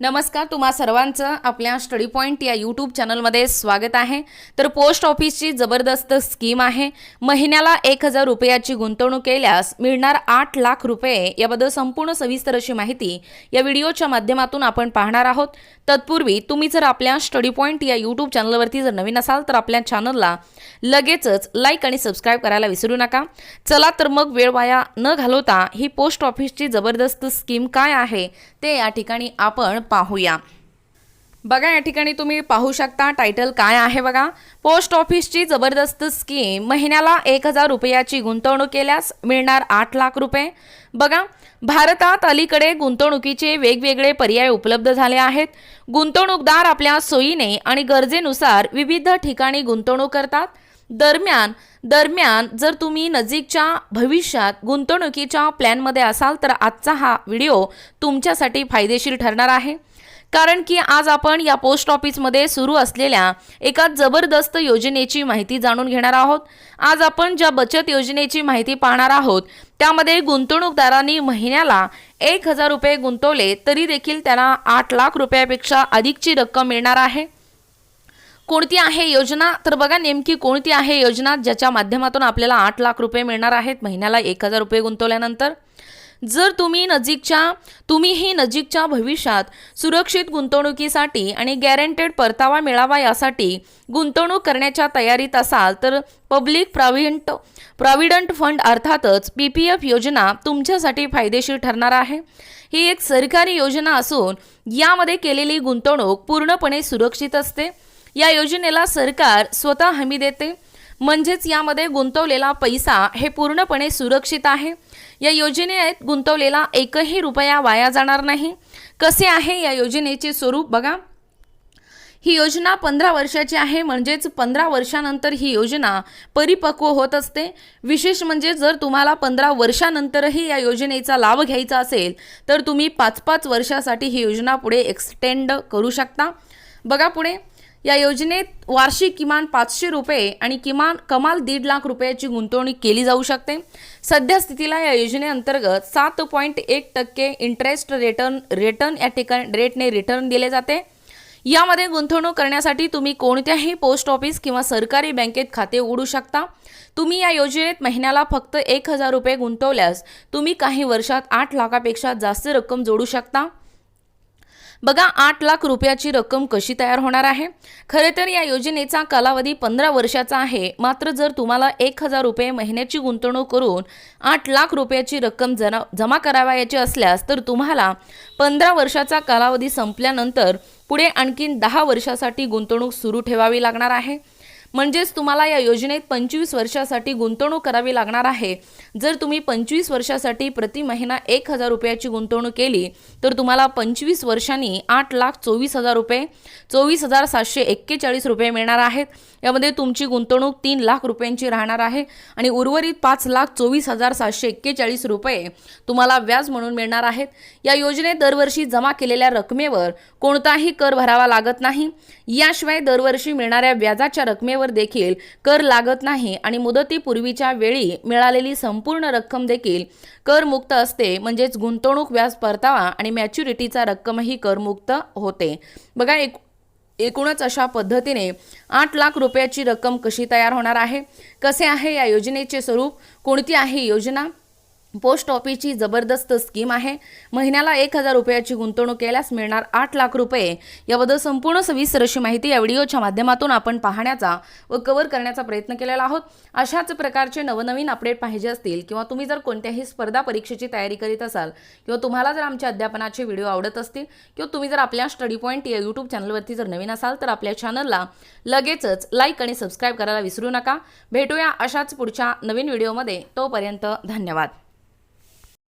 नमस्कार तुम्हा सर्वांचं आपल्या स्टडी पॉईंट या यूट्यूब चॅनलमध्ये स्वागत आहे. तर पोस्ट ऑफिसची जबरदस्त स्कीम आहे. महिन्याला एक हजार रुपयाची गुंतवणूक केल्यास मिळणार आठ लाख रुपये याबद्दल संपूर्ण सविस्तर अशी माहिती या व्हिडिओच्या माध्यमातून आपण पाहणार आहोत. तत्पूर्वी तुम्ही जर आपल्या स्टडी पॉईंट या यूट्यूब चॅनलवरती जर नवीन असाल तर आपल्या चॅनलला लगेचच लाईक आणि सबस्क्राईब करायला विसरू नका. चला तर मग वेळ वाया न घालवता ही पोस्ट ऑफिसची जबरदस्त स्कीम काय आहे ते या ठिकाणी आपण पाहूया. बघा या ठिकाणी तुम्ही पाहू शकता टायटल काय आहे बघा. पोस्ट ऑफिसची जबरदस्त स्कीम महिन्याला एक हजार रुपयाची गुंतवणूक केल्यास मिळणार आठ लाख रुपये. बघा भारतात अलीकडे गुंतवणुकीचे वेगवेगळे पर्याय उपलब्ध झाले आहेत. गुंतवणूकदार आपल्या सोयीने आणि गरजेनुसार विविध ठिकाणी गुंतवणूक करतात. दरम्यान दरम्यान जर तुम्ही नजीकच्या भविष्यात गुंतवणुकीच्या प्लॅनमध्ये असाल तर आजचा हा व्हिडिओ तुमच्यासाठी फायदेशीर ठरणार आहे. कारण की आज आपण या पोस्ट ऑफिसमध्ये सुरू असलेल्या एका जबरदस्त योजनेची माहिती जाणून घेणार आहोत. आज आपण ज्या बचत योजनेची माहिती पाहणार आहोत त्यामध्ये गुंतवणूकदारांनी महिन्याला एक हजार रुपये गुंतवले तरी देखील त्यांना आठ लाख रुपयापेक्षा अधिकची रक्कम मिळणार आहे. कोणती आहे योजना? तर बघा नेमकी कोणती आहे योजना ज्याच्या माध्यमातून आपल्याला आठ लाख रुपये मिळणार आहेत? महिन्याला एक हजार रुपये गुंतवल्यानंतर? जर तुम्ही नजीकच्या तुम्हीही नजीकच्या भविष्यात सुरक्षित गुंतवणुकीसाठी आणि गॅरंटेड परतावा मिळावा यासाठी गुंतवणूक करण्याच्या तयारीत असाल तर पब्लिक प्रॉव्हिडंट प्रॉव्हिडंट फंड अर्थातच पी पी एफ योजना तुमच्यासाठी फायदेशीर ठरणार आहे. ही एक सरकारी योजना असून यामध्ये केलेली गुंतवणूक पूर्णपणे सुरक्षित असते. या योजनेला सरकार स्वतः हमी देते. म्हणजेच यामध्ये गुंतवलेला पैसा हे पूर्णपणे सुरक्षित आहे. या योजनेत गुंतवलेला एकही रुपया वाया जाणार नाही. कसे आहे या योजनेचे स्वरूप बघा. ही योजना पंधरा वर्षाची आहे. म्हणजेच पंधरा वर्षानंतर ही योजना परिपक्व होत असते. विशेष म्हणजे जर तुम्हाला पंधरा वर्षानंतरही या योजनेचा लाभ घ्यायचा असेल तर तुम्ही पाच पाच वर्षासाठी ही योजना पुढे एक्सटेंड करू शकता. बघा पुढे. या योजनेत वार्षिक किमान पाचशे रुपये आणि किमान कमाल दीड लाख रुपयाची गुंतवणूक केली जाऊ शकते. सध्या स्थितीला या योजनेअंतर्गत सात पॉईंट एक टक्के इंटरेस्ट रिटर्न रिटर्न या ठिकाणी रेटने रिटर्न दिले जाते. यामध्ये गुंतवणूक करण्यासाठी तुम्ही कोणत्याही पोस्ट ऑफिस किंवा सरकारी बँकेत खाते उघडू शकता. तुम्ही या योजनेत महिन्याला फक्त एक हजार रुपये गुंतवल्यास तुम्ही काही वर्षात आठ लाखापेक्षा जास्त रक्कम जोडू शकता. बघा आठ लाख रुपयाची रक्कम कशी तयार होणार आहे? खरे तर या योजनेचा कालावधी पंधरा वर्षाचा आहे. मात्र जर तुम्हाला एक हजार रुपये महिन्याची गुंतवणूक करून आठ लाख रुपयाची रक्कम जना जमा करावयाची असल्यास तर तुम्हाला पंधरा वर्षाचा कालावधी संपल्यानंतर पुढे आणखीन दहा वर्षासाठी गुंतवणूक सुरू ठेवावी लागणार आहे. म्हणजेच तुम्हाला या योजनेत पंचवीस वर्षासाठी गुंतवणूक करावी लागणार आहे. जर तुम्ही पंचवीस वर्षासाठी प्रति महिना एक हजार रुपयाची गुंतवणूक केली तर तुम्हाला पंचवीस वर्षांनी आठ लाख चोवीस हजार रुपये चोवीस हजार सातशे एक्केचाळीस रुपये मिळणार आहेत. यामध्ये तुमची गुंतवणूक तीन लाख रुपयांची राहणार आहे आणि उर्वरित पाच लाख चोवीस हजार सातशे एक्केचाळीस रुपये तुम्हाला व्याज म्हणून मिळणार आहेत. या योजनेत दरवर्षी जमा केलेल्या रकमेवर कोणताही कर भरावा लागत नाही. याशिवाय दरवर्षी मिळणाऱ्या व्याजाच्या रकमेवर देखील कर लागत नाही आणि मुदतीपूर्वीच्या वेळी मिळालेली संपूर्ण रक्कम देखील करमुक्त असते म्हणजेच गुंतवणूक व्याज परतावा आणि मॅच्युरिटीचा रक्कमही करमुक्त होते. बघा एक एकूणच अशा पद्धतीने आठ लाख रुपयाची रक्कम कशी तयार होणार आहे? कसे आहे या योजनेचे स्वरूप? कोणती आहे योजना? पोस्ट ऑफिसची जबरदस्त स्कीम आहे. महिन्याला एक हजार रुपयाची गुंतवणूक केल्यास मिळणार आठ लाख रुपये. याबद्दल संपूर्ण सविस्तर अशी माहिती या व्हिडिओच्या माध्यमातून आपण पाहण्याचा व कव्हर करण्याचा प्रयत्न केलेला आहोत. अशाच प्रकारचे नवनवीन अपडेट पाहिजे असतील किंवा तुम्ही जर कोणत्याही स्पर्धा परीक्षेची तयारी करीत असाल किंवा तुम्हाला जर आमच्या अध्यापनाचे व्हिडिओ आवडत असतील किंवा तुम्ही जर आपल्या स्टडी पॉईंट या यूट्यूब चॅनलवरती जर नवीन असाल तर आपल्या चॅनलला लगेचच लाईक आणि सबस्क्राईब करायला विसरू नका. भेटूया अशाच पुढच्या नवीन व्हिडिओमध्ये. तोपर्यंत धन्यवाद.